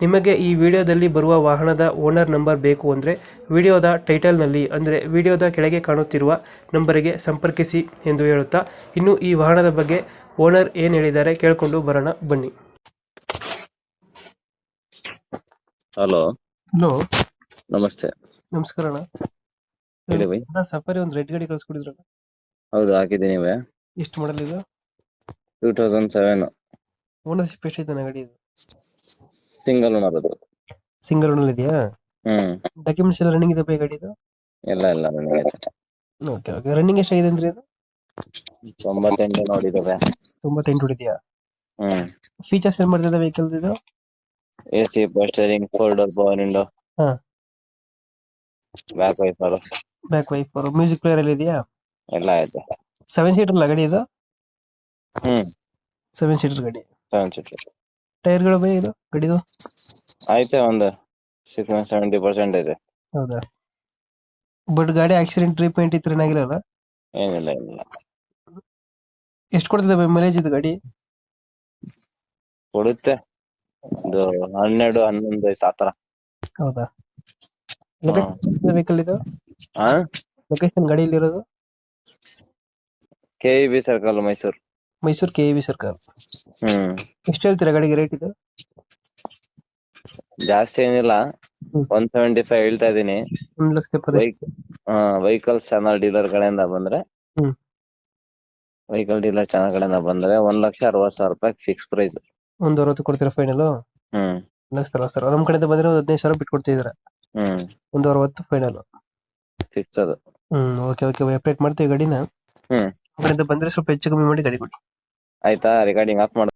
ನಿಮಗೆ ಈ ವಿಡಿಯೋದಲ್ಲಿ ಬರುವ ವಾಹನದ ಓನರ್ ನಂಬರ್ ಬೇಕು ಅಂದರೆ ವಿಡಿಯೋದ ಟೈಟಲ್ನಲ್ಲಿ ಅಂದರೆ ವಿಡಿಯೋದ ಕೆಳಗೆ ಕಾಣುತ್ತಿರುವ ನಂಬರಿಗೆ ಸಂಪರ್ಕಿಸಿ ಎಂದು ಹೇಳುತ್ತಾ ಇನ್ನು ಈ ವಾಹನದ ಬಗ್ಗೆ ಓನರ್ ಏನು ಹೇಳಿದ್ದಾರೆ ಕೇಳಿಕೊಂಡು ಬರೋಣ ಬನ್ನಿ. ಹಲೋ. ಹಲೋ. ನಮಸ್ತೆ. ನಮಸ್ಕಾರ ಅಣ್ಣ. ಹೇಳಿ ಬೈ ಅಣ್ಣ, ಸಫಾರಿ ಒಂದು ರೆಡ್ ಗಾಡಿ ಕಳಿಸ್ಕೊಡಿದ್ರಲ್ಲ ಹೌದು ಹಾಕಿದ್ದೀನಿ ನೀವೇ. ಎಷ್ಟು ಮಾಡಲ್ ಇದು? Two thousand seven. ಓನರ್ಶಿಪ್ ಎಷ್ಟೈತೆ ಗಾಡಿ ಇದು? ಸಿಂಗಲ್ ಓನರ್ ಅದು ಸಿಂಗಲ್ ಓನರ್ ಇದೆಯಾ ಹ್ಮ್. ಡಾಕ್ಯುಮೆಂಟ್ಸ್ ಎಲ್ಲ ರನ್ನಿಂಗ್ ಇದೆ ಬೈ ಗಾಡಿ ಇದು ಎಲ್ಲ ಎಲ್ಲ ಇದೆ. ಓಕೆ ಓಕೆ ರನ್ನಿಂಗ್ ಎಷ್ಟಾಗಿದೆ ಅಂದ್ರೆ ಇದು ತೊಂಬತ್ತೆಂಟು ನೋಡಿದ್ದೇವೆ. ತೊಂಬತ್ತೆಂಟು ಹೊಡಿದ್ಯಾ? ಹ್ಮ್. ಫೀಚರ್ಸ್ ಏನ್ ಮಾಡ್ತಿದೆ ವೆಹಿಕಲ್ ಇದು? A C steering door power window ಹಾ. Back wiper back wiper music player ಅಲ್ಲಿ ಇದೆಯಾ? ಎಲ್ಲ ಇದೆ ಸೆವೆನ್ ಸೀಟರ್ ಅಲ್ಲ ಗಾಡಿ ಇದು? ಹ್ಮ್. ಸೆವೆನ್ ಸೀಟರ್ ಗಾಡಿ. ಸೆವೆನ್ ಸೀಟರ್ ಟೈರ್ಗಳು ಬೈ ಇದು ಗಡಿದು? ಐತೆ ಒಂದು. ಸಿಕ್ಸ್ ಸೆವೆಂಟಿ ಪರ್ಸೆಂಟ್ ಇದೆ. ಹೌದಾ? ಬಟ್ ಗಾಡಿ ಆಕ್ಸಿಡೆಂಟ್ ರೀಪೇಂಟ್ ಇತ್ತು ಏನಾಗಿರಲ್ಲ ಏನಿಲ್ಲ ಏನಿಲ್ಲ. ಎಷ್ಟು ಕೊಡ್ತಿದೆ ಬೈ ಮೈಲೇಜ್ ಇದು ಗಾಡಿ? ಕೊಡುತ್ತೆ. ಒಂದು ಹನ್ನೆರಡು ಹನ್ನೊಂದು ಐತೆ ಆತರ ಹೌದಾ? ಲೊಕೇಶನ್ ವೆಹಿಕಲ್ ಇದು ಹಾ ಲೊಕೇಶನ್ ಗಾಡಿಯಲ್ಲಿ ಇರೋದು K E B circle Mysuru Mysuru K V circle ಹ್ಮ್. ಎಷ್ಟು ಹೇಳ್ತೀರಾ ಗಾಡಿಗೆ ರೇಟ್ ಇದು? ಜಾಸ್ತಿ ಏನಿಲ್ಲ. ಒನ್ ಸೆವೆಂಟಿ ಫೈವ್ ಹೇಳ್ತಾ ಇದೀನಿ. ಒಂದ್ ಲಕ್ಷದ ಎಪ್ಪತ್ತೈದು ವೆಹಿಕಲ್ ಚಾನಲ್ ಡೀಲರ್ ಕಡೆಯಿಂದ ಬಂದ್ರೆ. ಹ್ಮ್. ವೆಹಿಕಲ್ ಡೀಲರ್ ಚಾನಲ್ ಕಡೆಯಿಂದ ಬಂದ್ರೆ ಒಂದ್ ಲಕ್ಷ ಅರವತ್ ಸಾವಿರ ರೂಪಾಯಿ ಫಿಕ್ಸ್ ಪ್ರೈಸ್ ಒಂದು ಅರವತ್ತು ಕೊಡ್ತೀರಾ ಫೈನಲ್ ಹ್ಮ್. ಲಕ್ಷ ಅರವತ್ತು ಸಾವಿರ. ನಮ್ಮ ಕಡೆಯಿಂದ ಬಂದ್ರೆ ಒಂದು ಹದಿನೈದು ಸಾವಿರ ಬಿಟ್ಟು ಕೊಡ್ತಿದ್ದೀರಾ ಹ್ಮ್. ಒಂದು ಅರವತ್ತು ಫೈನಲ್ ಫಿಕ್ಸ್ ಅದು. ಹ್ಮ್ ಓಕೆ ಓಕೆ ಅಪ್ಡೇಟ್ ಮಾಡ್ತೀವಿ ಗಾಡಿನ. ಹ್ಮ್. ನಮ್ಮ ಕಡೆಯಿಂದ ಬಂದ್ರೆ ಸ್ವಲ್ಪ ಹೆಚ್ಚು ಕಮ್ಮಿ ಮಾಡಿ ಗಾಡಿ ಕೊಡಿ. ಆಯ್ತಾ ರೆಕಾರ್ಡಿಂಗ್ ಆಫ್ ಮಾಡು.